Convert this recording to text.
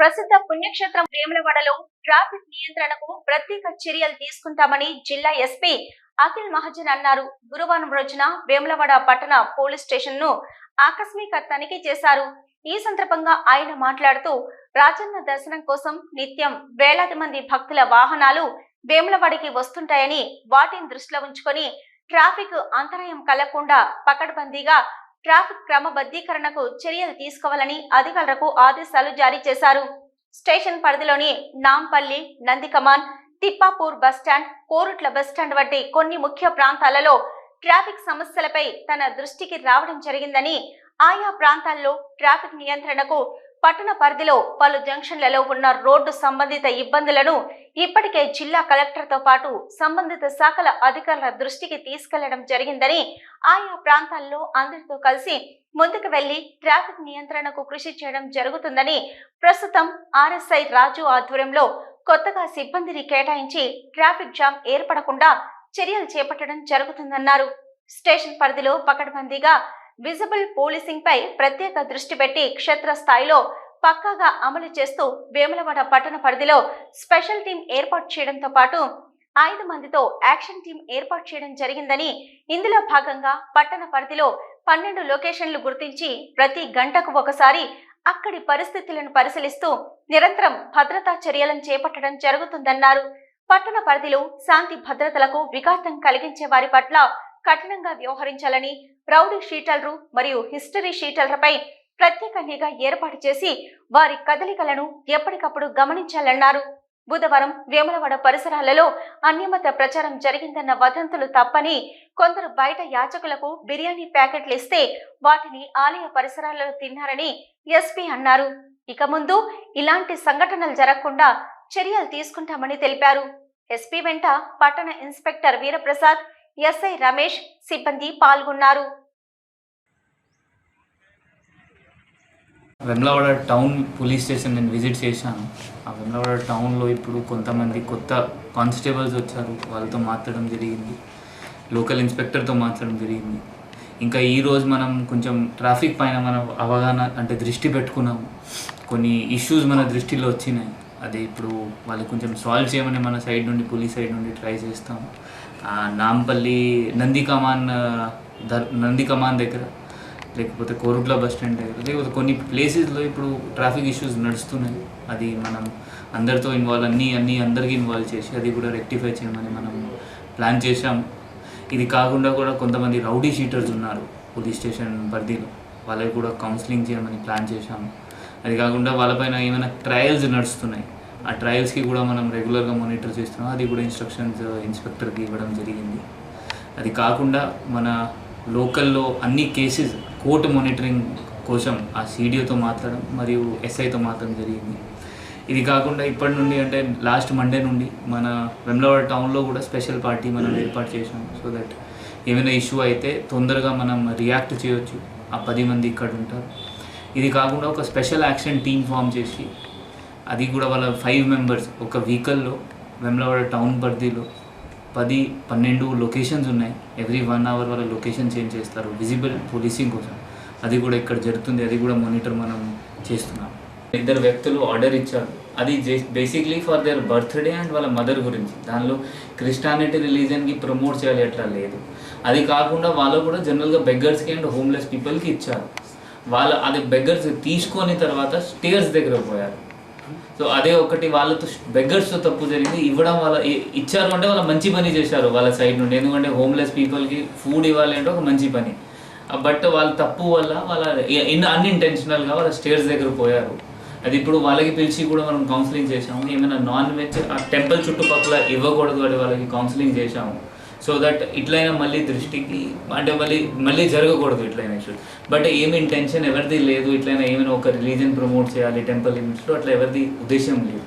ప్రసిద్ధ పుణ్యక్షేత్రం వేములవాడలో ట్రాఫిక్ నియంత్రణకు ప్రత్యేక చర్యలు తీసుకుంటామని జిల్లా ఎస్పీ అఖిల్ మహాజన్ అన్నారు. గురువారం రోజున వేములవాడ పట్టణ పోలీస్ స్టేషన్ను ఆకస్మిక తనిఖీ చేశారు. ఈ సందర్భంగా ఆయన మాట్లాడుతూ రాజన్న దర్శనం కోసం నిత్యం వేలాది మంది భక్తుల వాహనాలు వేములవాడికి వస్తుంటాయని వాటిని దృష్టిలో ఉంచుకొని ట్రాఫిక్ అంతరాయం కలగకుండా పకడ్బందీగా ట్రాఫిక్ క్రమబద్ధీకరణకు చర్యలు తీసుకోవాలని అధికారులకు ఆదేశాలు జారీ చేశారు. స్టేషన్ పరిధిలోని Nampally Nandikaman Thippapur bus stand Korutla bus stand వంటి కొన్ని ముఖ్య ప్రాంతాలలో ట్రాఫిక్ సమస్యలపై తన దృష్టికి రావడం జరిగిందని ఆయా ప్రాంతాల్లో ట్రాఫిక్ నియంత్రణకు పట్టణ పరిధిలో పలు జంక్షన్లలో ఉన్న రోడ్డు సంబంధిత ఇబ్బందులను ఇప్పటికే జిల్లా కలెక్టర్తో పాటు సంబంధిత శాఖల అధికారుల దృష్టికి తీసుకెళ్ళడం జరిగిందని ఆయా ప్రాంతాల్లో అందరితో కలిసి ముందుకు వెళ్ళి ట్రాఫిక్ నియంత్రణకు కృషి చేయడం జరుగుతుందని ప్రస్తుతం ఆర్ఎస్ఐ రాజు ఆధ్వర్యంలో కొత్తగా సిబ్బందిని కేటాయించి ట్రాఫిక్ జామ్ ఏర్పడకుండా చర్యలు చేపట్టడం జరుగుతుందన్నారు. స్టేషన్ పరిధిలో పకడ్బందీగా విజిబుల్ పోలీసింగ్ పై ప్రత్యేక దృష్టి పెట్టి క్షేత్ర స్థాయిలో పక్కాగా అమలు చేస్తూ వేములవాడ పట్టణ పరిధిలో స్పెషల్ టీం ఏర్పాటు చేయడంతో పాటు ఐదు మందితో యాక్షన్ టీం ఏర్పాటు చేయడం జరిగిందని ఇందులో భాగంగా పట్టణ పరిధిలో పన్నెండు లొకేషన్లు గుర్తించి ప్రతి గంటకు ఒకసారి అక్కడి పరిస్థితులను పరిశీలిస్తూ నిరంతరం భద్రతా చర్యలను చేపట్టడం జరుగుతుందన్నారు. పట్టణ పరిధిలో శాంతి భద్రతలకు విఘాతం కలిగించే వారి పట్ల కఠినంగా వ్యవహరించాలని ప్రౌడి షీటర్లు మరియు హిస్టరీ షీటర్లపై ప్రత్యేక నిఘా ఏర్పాటు చేసి వారి కదలికలను ఎప్పటికప్పుడు గమనించాలన్నారు. బుధవారం వేములవాడ పరిసరాలలో అన్యమత ప్రచారం జరిగిందన్న వదంతులు తప్పని కొందరు బయట యాచకులకు బిర్యానీ ప్యాకెట్లు ఇస్తే వాటిని ఆలయ పరిసరాలలో తిన్నారని ఎస్పీ అన్నారు. ఇక ముందు ఇలాంటి సంఘటనలు జరగకుండా చర్యలు తీసుకుంటామని తెలిపారు. ఎస్పీ వెంట పట్టణ ఇన్స్పెక్టర్ వీరప్రసాద్ ఎస్ఐ రమేష్ సిబ్బంది పాల్గొన్నారు. వెమ్లవాడ టౌన్ పోలీస్ స్టేషన్ నేను విజిట్ చేశాను. ఆ వెమ్లవాడ టౌన్లో ఇప్పుడు కొంతమంది కొత్త కానిస్టేబుల్స్ వచ్చారు. వాళ్ళతో మాట్లాడడం జరిగింది. లోకల్ ఇన్స్పెక్టర్తో మాట్లాడడం జరిగింది. ఇంకా ఈరోజు మనం కొంచెం ట్రాఫిక్ పైన మనం అవగాహన అంటే దృష్టి పెట్టుకున్నాము. కొన్ని ఇష్యూస్ మన దృష్టిలో వచ్చినాయి. అది ఇప్పుడు వాళ్ళు కొంచెం సాల్వ్ చేయమని మన సైడ్ నుండి పోలీస్ సైడ్ నుండి ట్రై చేస్తాం. నాంపల్లి నంది కమాన్ దర్ నందికమాన్ దగ్గర లేకపోతే కోరుట్ల బస్ స్టాండ్ దగ్గర లేకపోతే కొన్ని ప్లేసెస్లో ఇప్పుడు ట్రాఫిక్ ఇష్యూస్ నడుస్తున్నాయి. అది మనం అందరితో ఇన్వాల్వ్ అన్నీ అన్నీ అందరికీ ఇన్వాల్వ్ చేసి అది కూడా రెక్టిఫై చేయమని మనం ప్లాన్ చేశాము ఇది కాకుండా కూడా కొంతమంది రౌడీ షీటర్స్ ఉన్నారు పోలీస్ స్టేషన్ పరిధిలో. వాళ్ళకి కూడా కౌన్సిలింగ్ చేయమని ప్లాన్ చేశాము అది కాకుండా వాళ్ళపైన ఏమైనా ట్రయల్స్ నడుస్తున్నాయి. ఆ ట్రయల్స్కి కూడా మనం రెగ్యులర్గా మానిటర్ చేస్తున్నాం. అది కూడా ఇన్స్ట్రక్షన్స్ ఇన్స్పెక్టర్కి uh, ఇవ్వడం జరిగింది. అది కాకుండా మన లోకల్లో అన్ని కేసెస్ కోర్టు మానిటరింగ్ కోసం ఆ సీడీఓతో మాట్లాడడం మరియు ఎస్ఐతో మాట్లాడడం జరిగింది. ఇది కాకుండా ఇప్పటి నుండి అంటే లాస్ట్ మండే నుండి మన వెమ్లవాడ టౌన్లో కూడా స్పెషల్ పార్టీ మనం ఏర్పాటు చేసాం సో దట్ ఏమైనా ఇష్యూ అయితే తొందరగా మనం రియాక్ట్ చేయొచ్చు. ఆ పది మంది ఇక్కడ ఉంటారు. ఇది కాకుండా ఒక స్పెషల్ యాక్షన్ టీమ్ ఫామ్ చేసి అది కూడా వాళ్ళ ఫైవ్ మెంబర్స్ ఒక వెహికల్లో వెమ్లవాడ టౌన్ పరిధిలో పది పన్నెండు లొకేషన్స్ ఉన్నాయి. ఎవ్రీ వన్ అవర్ వాళ్ళ లొకేషన్ చేంజ్ చేస్తారు. విజిబుల్ పోలీసింగ్ కోసం. అది కూడా ఇక్కడ జరుగుతుంది. అది కూడా మానిటర్ మనం చేస్తున్నాం. ఇద్దరు వ్యక్తులు ఆర్డర్ ఇచ్చారు. అది basically for their birthday and వాళ్ళ మదర్ గురించి. దానిలో క్రిస్టియానిటీ రిలీజన్కి ప్రమోట్ చేయాలి అట్లా లేదు. అది కాకుండా వాళ్ళు కూడా జనరల్గా బెగ్గర్స్కి అండ్ హోమ్లెస్ పీపుల్కి ఇచ్చారు. వాళ్ళు అది బెగ్గర్స్ తీసుకొని తర్వాత స్టేర్స్ దగ్గర పోయారు. సో అదే ఒకటి వాళ్ళతో బెగ్గర్స్తో తప్పు జరిగింది. ఇవ్వడం వాళ్ళ ఇచ్చారు అంటే వాళ్ళ మంచి పని చేశారు వాళ్ళ సైడ్ నుండి. ఎందుకంటే హోమ్లెస్ పీపుల్కి ఫుడ్ ఇవ్వాలి అంటే ఒక మంచి పని. బట్ వాళ్ళ తప్పు వల్ల వాళ్ళ ఇన్ అన్ఇంటెన్షనల్గా వాళ్ళ స్టేర్స్ దగ్గర పోయారు. అది ఇప్పుడు వాళ్ళకి పిలిచి కూడా మనం కౌన్సిలింగ్ చేసాము ఏమైనా నాన్ వెజ్ ఆ టెంపుల్ చుట్టుపక్కల ఇవ్వకూడదు అని వాళ్ళకి కౌన్సిలింగ్ చేశాము. సో దట్ ఇట్లయినా మళ్ళీ దృష్టికి అంటే మళ్ళీ మళ్ళీ జరగకూడదు ఇట్లయినా ఇష్యూ బట్ ఏమి ఇంటెన్షన్ ఎవరిది లేదు ఇట్లయినా ఏమైనా ఒక రిలీజన్ ప్రమోట్ చేయాలి టెంపుల్ లిమిట్స్లో అట్లా ఎవరిది ఉద్దేశం లేదు.